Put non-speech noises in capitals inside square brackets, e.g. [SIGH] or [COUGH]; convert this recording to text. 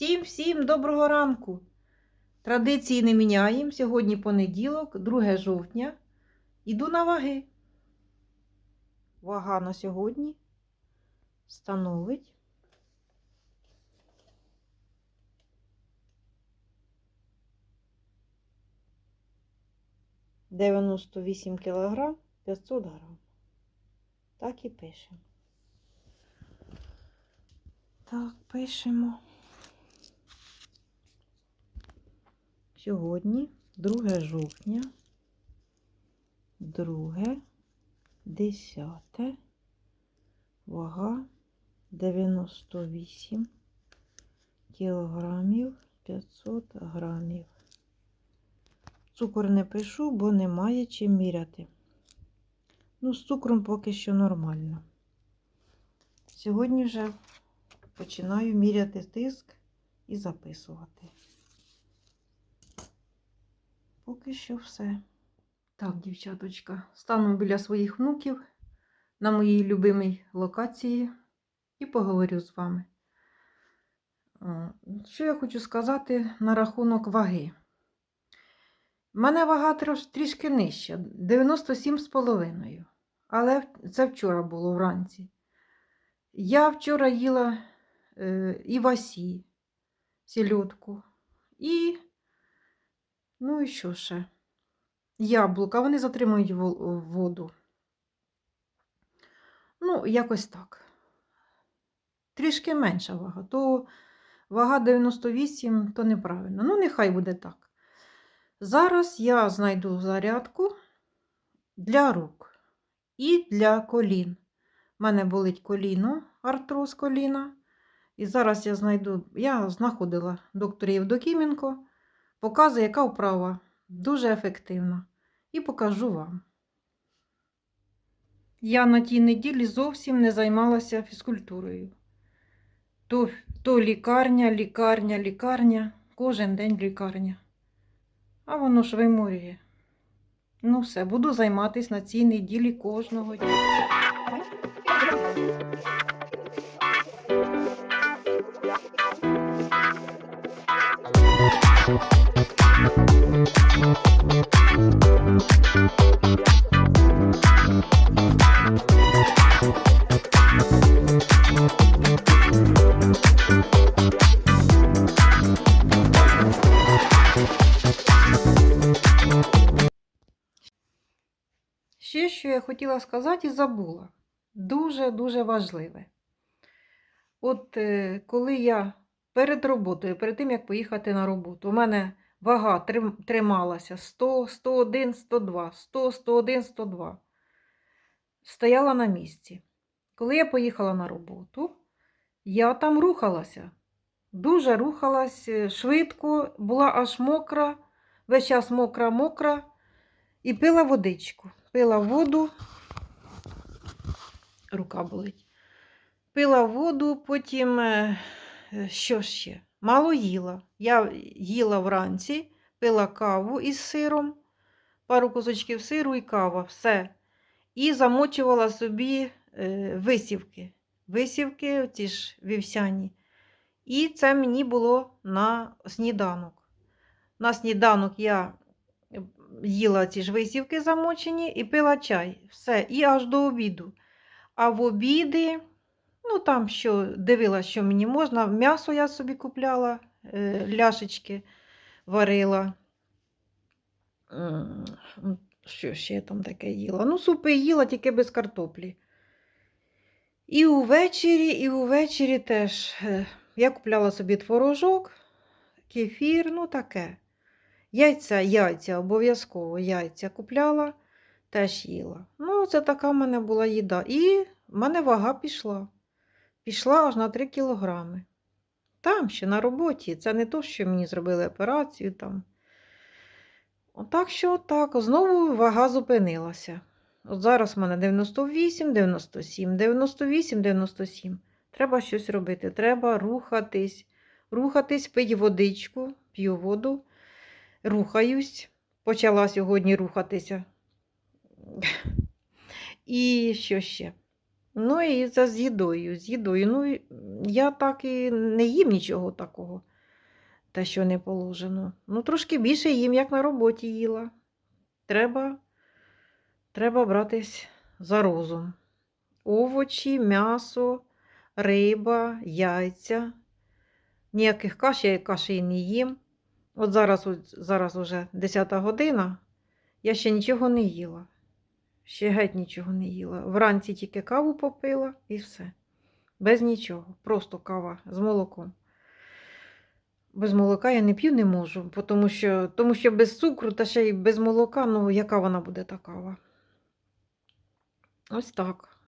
Всім-всім доброго ранку! Традиції не міняємо. Сьогодні понеділок, 2 жовтня. Іду на ваги. Вага на сьогодні становить. Дев'яносто вісім кілограм 500 грам. Так і пишемо. Так, пишемо. Сьогодні 2 жовтня, 2, 10, вага 98 кілограмів 500 грамів. Цукор не пишу, бо немає чим міряти. Ну, з цукром поки що нормально. Сьогодні вже починаю міряти тиск і записувати. Поки що все. Так, дівчаточка, стану біля своїх внуків на моїй любимій локації і поговорю з вами. Що я хочу сказати на рахунок ваги? У мене вага трішки нижча, 97,5. Але це вчора було вранці. Я вчора їла е, і васі, сільотку, і Ну і що ще? Яблука, вони затримують воду. Ну, якось так. Трішки менша вага. То вага 98, то неправильно. Ну, нехай буде так. Зараз я знайду зарядку для рук і для колін. У мене болить коліно, артроз коліна. І зараз я знайду, я знаходила доктора Євдокіменко. Показує, яка вправа дуже ефективна. І покажу вам. Я на тій неділі зовсім не займалася фізкультурою. То, то лікарня, лікарня, лікарня, кожен день лікарня. А воно ж виморює. Ну все, буду займатися на цій неділі кожного дня. Ще, що я хотіла сказати і забула. Дуже-дуже важливе. От е, коли я перед роботою, перед тим, як поїхати на роботу, у мене вага трималася 100, 101, 102, 100, 101, 102. Стояла на місці. Коли я поїхала на роботу, я там рухалася. Дуже рухалась е, швидко, була аж мокра, весь час мокра-мокра, і пила водичку. Пила воду, рука болить. Пила воду, потім е, що ще? Мало їла. Я їла вранці, пила каву із сиром, пару кусочків сиру і кава, все. І замочувала собі е, висівки. Висівки, ті ж вівсяні. І це мені було на сніданок. На сніданок я їла ці ж висівки замочені і пила чай. Все, і аж до обіду. А в обіди, ну там що дивилася, що мені можна. М'ясо я собі купляла, е, ляшечки варила. Що ще я там таке їла? Ну, супи їла тільки без картоплі. І увечері, і увечері теж е, я купляла собі творожок, кефір, ну таке. Яйця, яйця, обов'язково яйця купляла, теж їла. Ну, це така в мене була їда. І в мене вага пішла. Пішла аж на 3 кілограми. Там ще на роботі. Це не то, що мені зробили операцію там. Отак що так, знову вага зупинилася. От зараз в мене 98, 97, 98, 97. Треба щось робити. Треба рухатись. Рухатись, пить водичку, п'ю воду рухаюсь. Почала сьогодні рухатися. [LAUGHS] І що ще? Ну і це з їдою. З їдою. Ну, я так і не їм нічого такого, те, що не положено. Ну, трошки більше їм, як на роботі їла. Треба, треба братись за розум. Овочі, м'ясо, риба, яйця. Ніяких каш, я каші не їм. От зараз, зараз уже 10 година, я ще нічого не їла. Ще геть нічого не їла. Вранці тільки каву попила і все. Без нічого. Просто кава з молоком. Без молока я не п'ю не можу, тому що, тому що без цукру та ще й без молока, ну яка вона буде та кава? Ось так.